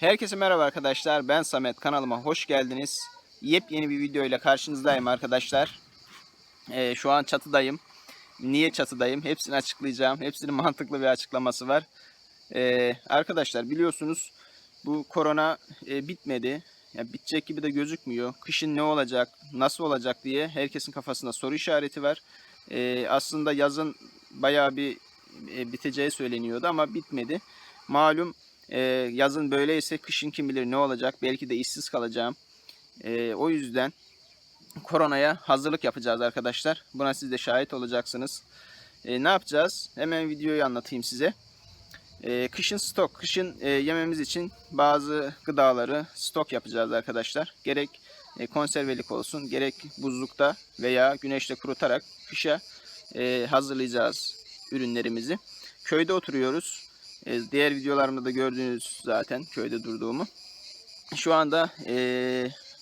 Herkese merhaba arkadaşlar. Ben Samet. Kanalıma hoş geldiniz. Yepyeni bir video ile karşınızdayım arkadaşlar. Ee, şu an çatıdayım. Niye çatıdayım? Hepsini açıklayacağım. Hepsinin mantıklı bir açıklaması var. Ee, arkadaşlar biliyorsunuz bu korona e, bitmedi. Ya bitecek gibi de gözükmüyor. Kışın ne olacak, nasıl olacak diye herkesin kafasında soru işareti var. Ee, aslında yazın bayağı bir e, biteceği söyleniyordu ama bitmedi. Malum ee, yazın böyleyse kışın kim bilir ne olacak. Belki de işsiz kalacağım. Ee, o yüzden koronaya hazırlık yapacağız arkadaşlar. Buna siz de şahit olacaksınız. Ee, ne yapacağız? Hemen videoyu anlatayım size. Ee, kışın stok, kışın e, yememiz için bazı gıdaları stok yapacağız arkadaşlar. Gerek e, konservelik olsun, gerek buzlukta veya güneşte kurutarak kışa e, hazırlayacağız ürünlerimizi. Köyde oturuyoruz. E, Diğer videolarımda da gördünüz zaten köyde durduğumu. Şu anda e,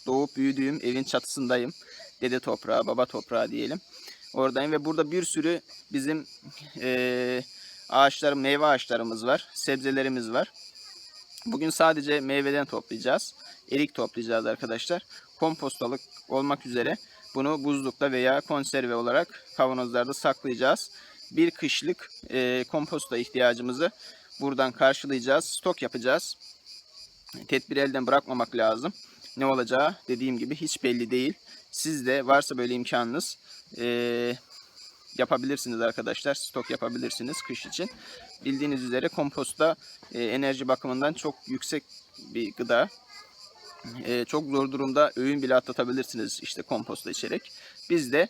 doğup büyüdüğüm evin çatısındayım. Dede toprağı, baba toprağı diyelim. Oradayım ve burada bir sürü bizim e, ağaçlarım, meyve ağaçlarımız var. Sebzelerimiz var. Bugün sadece meyveden toplayacağız. Erik toplayacağız arkadaşlar. Kompostalık olmak üzere bunu buzlukta veya konserve olarak kavanozlarda saklayacağız. Bir kışlık e, komposta ihtiyacımızı buradan karşılayacağız. Stok yapacağız. Tedbiri elden bırakmamak lazım. Ne olacağı dediğim gibi hiç belli değil. Siz de varsa böyle imkanınız eee, yapabilirsiniz arkadaşlar. Stok yapabilirsiniz kış için. Bildiğiniz üzere komposta eee, enerji bakımından çok yüksek bir gıda. Eee, çok zor durumda öğün bile atlatabilirsiniz işte komposta içerek. Biz de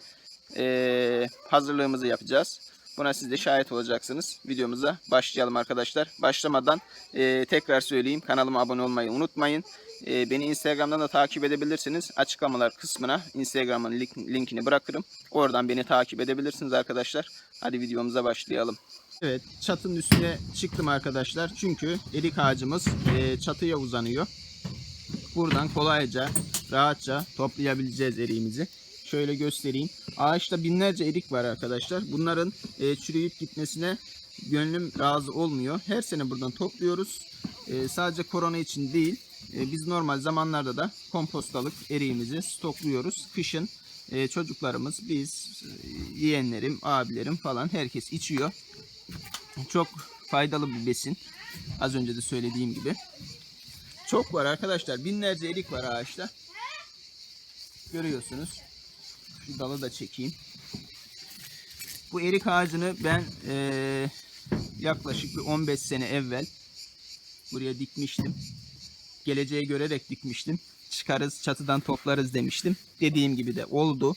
eee, hazırlığımızı yapacağız. Buna siz de şahit olacaksınız. Videomuza başlayalım arkadaşlar. Başlamadan e, tekrar söyleyeyim. Kanalıma abone olmayı unutmayın. E, beni Instagram'dan da takip edebilirsiniz. Açıklamalar kısmına Instagram'ın link- linkini bırakırım. Oradan beni takip edebilirsiniz arkadaşlar. Hadi videomuza başlayalım. Evet çatının üstüne çıktım arkadaşlar. Çünkü erik ağacımız e, çatıya uzanıyor. Buradan kolayca, rahatça toplayabileceğiz eriğimizi. Şöyle göstereyim. Ağaçta binlerce erik var arkadaşlar. Bunların e, çürüyüp gitmesine gönlüm razı olmuyor. Her sene buradan topluyoruz. E, sadece korona için değil. e, biz normal zamanlarda da kompostalık eriğimizi stokluyoruz. Kışın e, çocuklarımız, biz, e, yeğenlerim, abilerim falan herkes içiyor. Çok faydalı bir besin. Az önce de söylediğim gibi. Çok var arkadaşlar. Binlerce erik var ağaçta. Görüyorsunuz. Şu dalı da çekeyim. Bu erik ağacını ben eee, yaklaşık bir 15 sene evvel buraya dikmiştim. Geleceği görerek dikmiştim. Çıkarız çatıdan toplarız demiştim. Dediğim gibi de oldu.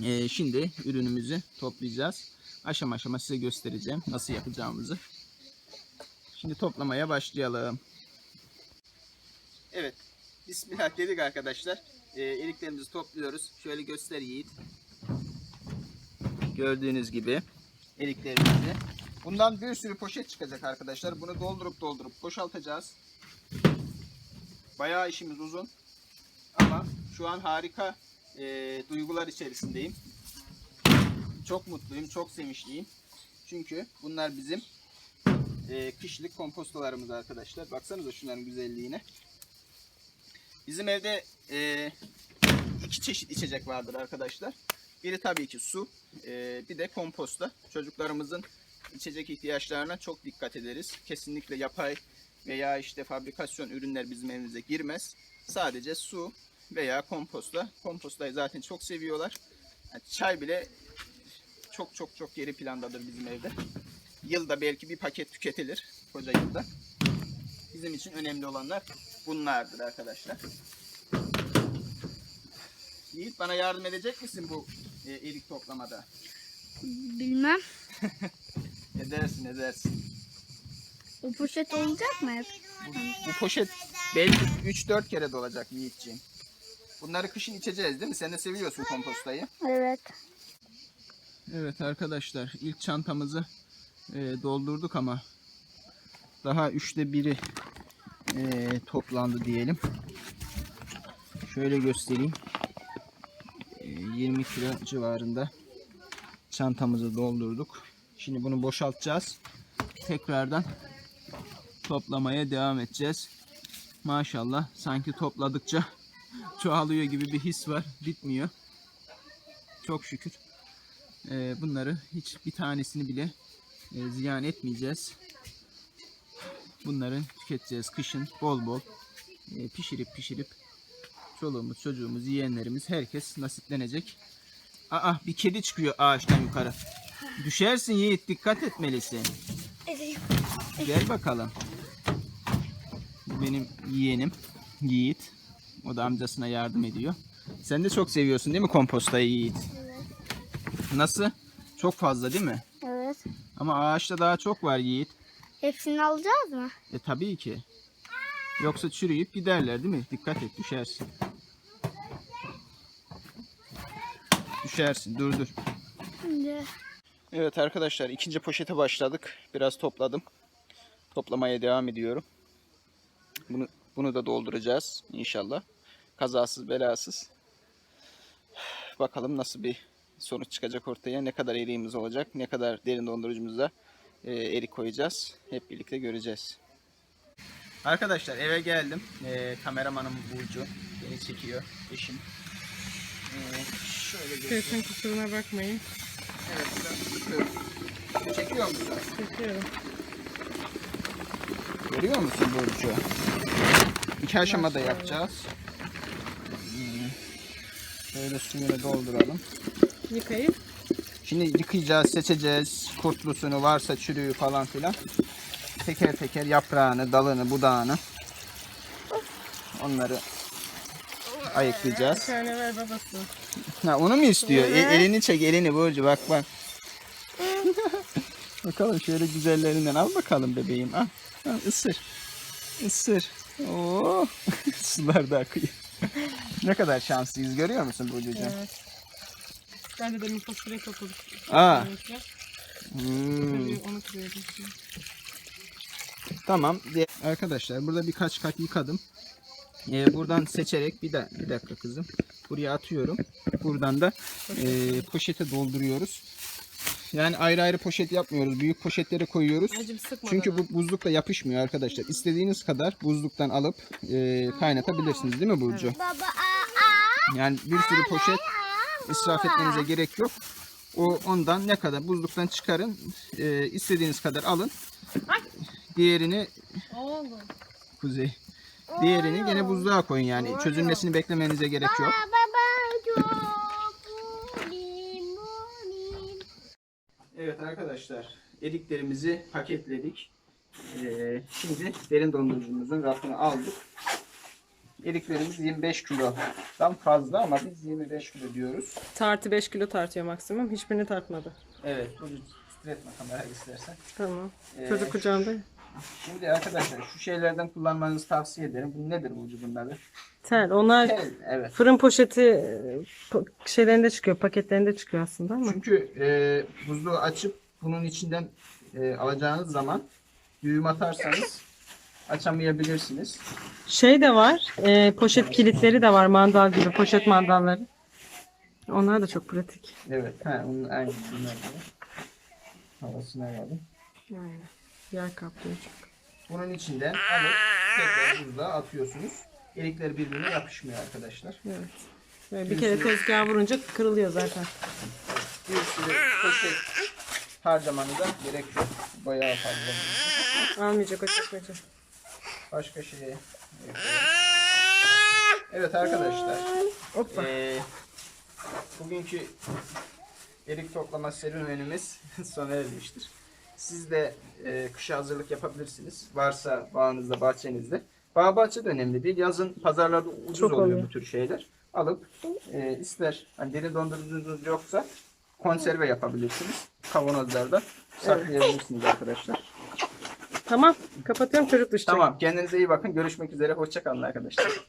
Eee, şimdi ürünümüzü toplayacağız. Aşama aşama size göstereceğim nasıl yapacağımızı. Şimdi toplamaya başlayalım. Evet. Bismillah dedik arkadaşlar. Ee, eriklerimizi topluyoruz. Şöyle göster Yiğit. Gördüğünüz gibi eriklerimizi. Bundan bir sürü poşet çıkacak arkadaşlar. Bunu doldurup doldurup boşaltacağız. Bayağı işimiz uzun. Ama şu an harika e, duygular içerisindeyim. Çok mutluyum, çok sevinçliyim. Çünkü bunlar bizim e, kışlık kompostolarımız arkadaşlar. Baksanıza şunların güzelliğine. Bizim evde e, iki çeşit içecek vardır arkadaşlar. Biri tabii ki su, e, bir de komposta. Çocuklarımızın içecek ihtiyaçlarına çok dikkat ederiz. Kesinlikle yapay veya işte fabrikasyon ürünler bizim evimize girmez. Sadece su veya komposta. Kompostayı zaten çok seviyorlar. Yani çay bile çok çok çok geri plandadır bizim evde. Yılda belki bir paket tüketilir koca yılda. Bizim için önemli olanlar bunlardır arkadaşlar. Yiğit bana yardım edecek misin bu e, erik toplamada? Bilmem. Edersin edersin. O poşet olacak mı hep? Bu, bu poşet belki 3-4 kere dolacak Yiğitciğim. Bunları kışın içeceğiz değil mi? Sen de seviyorsun kompostayı. Evet. Evet arkadaşlar ilk çantamızı e, doldurduk ama daha üçte biri e, toplandı diyelim. Şöyle göstereyim. E, 20 kilo civarında çantamızı doldurduk. Şimdi bunu boşaltacağız. Tekrardan toplamaya devam edeceğiz. Maşallah sanki topladıkça çoğalıyor gibi bir his var. Bitmiyor. Çok şükür. Ee, bunları hiç bir tanesini bile e, ziyan etmeyeceğiz. Bunları tüketeceğiz kışın bol bol. E, pişirip pişirip çoluğumuz, çocuğumuz, yeğenlerimiz herkes nasiplenecek. Aa bir kedi çıkıyor ağaçtan yukarı. Düşersin Yiğit dikkat etmelisin. Gel bakalım. Bu benim yeğenim Yiğit. O da amcasına yardım ediyor. Sen de çok seviyorsun değil mi kompostayı Yiğit? Nasıl? Çok fazla değil mi? Evet. Ama ağaçta daha çok var Yiğit. Hepsini alacağız mı? E tabii ki. Yoksa çürüyüp giderler değil mi? Dikkat et düşersin. Düşersin dur dur. Şimdi. Evet arkadaşlar ikinci poşete başladık. Biraz topladım. Toplamaya devam ediyorum. Bunu bunu da dolduracağız inşallah. Kazasız belasız. Bakalım nasıl bir sonuç çıkacak ortaya. Ne kadar eriğimiz olacak. Ne kadar derin dondurucumuzda erik koyacağız. Hep birlikte göreceğiz. Arkadaşlar eve geldim. E, kameramanım Burcu. Beni çekiyor. Eşim. E, şöyle göstereyim. Sesin kusuruna bakmayın. Evet, biraz sıkıyorum. Çekiyor musun? Çekiyorum. Görüyor musun Burcu? İki aşamada yapacağız. Hmm. Şöyle suyunu dolduralım. Yıkayıp Şimdi yıkayacağız, seçeceğiz. Kurtlusunu varsa çürüğü falan filan. Teker teker yaprağını, dalını, budağını. Onları bir ayıklayacağız. tane ver babası. Ha, onu mu istiyor? E- elini çek, elini Burcu bak bak. bakalım şöyle güzellerinden al bakalım bebeğim. Al, al ısır. Isır. Oo. Sular da akıyor. ne kadar şanslıyız görüyor musun Burcucuğum? Evet. Ben de topladık. Aa. Benimkiler. Hmm. Onu kırıyordum. şimdi. Tamam. Arkadaşlar burada birkaç kat yıkadım. Ee, buradan seçerek bir, da, bir dakika kızım. Buraya atıyorum. Buradan da e, poşete dolduruyoruz. Yani ayrı ayrı poşet yapmıyoruz. Büyük poşetlere koyuyoruz. Çünkü bu buzlukla yapışmıyor arkadaşlar. İstediğiniz kadar buzluktan alıp e, kaynatabilirsiniz değil mi Burcu? Baba Yani bir sürü poşet israf etmenize gerek yok. O ondan ne kadar buzluktan çıkarın. e, istediğiniz kadar alın. Diğerini Oğlum. Kuzey. Diğerini gene buzluğa koyun yani. Çözülmesini beklemenize gerek yok. Evet arkadaşlar. Eriklerimizi paketledik. Ee, şimdi derin dondurucumuzun rafını aldık. Eriklerimiz 25 kilodan fazla ama biz 25 kilo diyoruz. Tartı 5 kilo tartıyor maksimum. Hiçbirini tartmadı. Evet. Bunu titretme kamerayı istersen. Tamam. Ee, Çocuk kucağında. Şimdi arkadaşlar şu şeylerden kullanmanızı tavsiye ederim. Bu nedir Burcu bunları? Tel. Onlar Tel. Evet. fırın poşeti po- şeylerinde çıkıyor. Paketlerinde çıkıyor aslında ama. Çünkü e, buzluğu açıp bunun içinden e, alacağınız zaman düğüm atarsanız açamayabilirsiniz. Şey de var. e, poşet kilitleri de var. Mandal gibi. Poşet mandalları. Onlar da çok pratik. Evet, ha, onun aynı bunlar gibi. Havasını alalım. Aynen. Yer kaplıyor çok. Bunun içinden alıp tekrar buzluğa atıyorsunuz. Erikler birbirine yapışmıyor arkadaşlar. Evet. Böyle bir kere tezgaha vurunca kırılıyor zaten. Bir sürü poşet harcamanıza gerek yok. Bayağı fazla. Almayacak o çekmece. Başka şeye. Evet arkadaşlar. Hoppa. Ee, bugünkü erik toplama serüvenimiz sona ermiştir. Siz de e, kışa hazırlık yapabilirsiniz. Varsa bağınızda, bahçenizde. Bağ bahçe de önemli değil. Yazın pazarlarda ucuz Çok oluyor oluyor. bu tür şeyler. Alıp e, ister hani derin dondurucunuz yoksa konserve yapabilirsiniz. Kavanozlarda saklayabilirsiniz arkadaşlar. Tamam. Kapatıyorum çocuk düşecek. Tamam kendinize iyi bakın. Görüşmek üzere. Hoşçakalın arkadaşlar.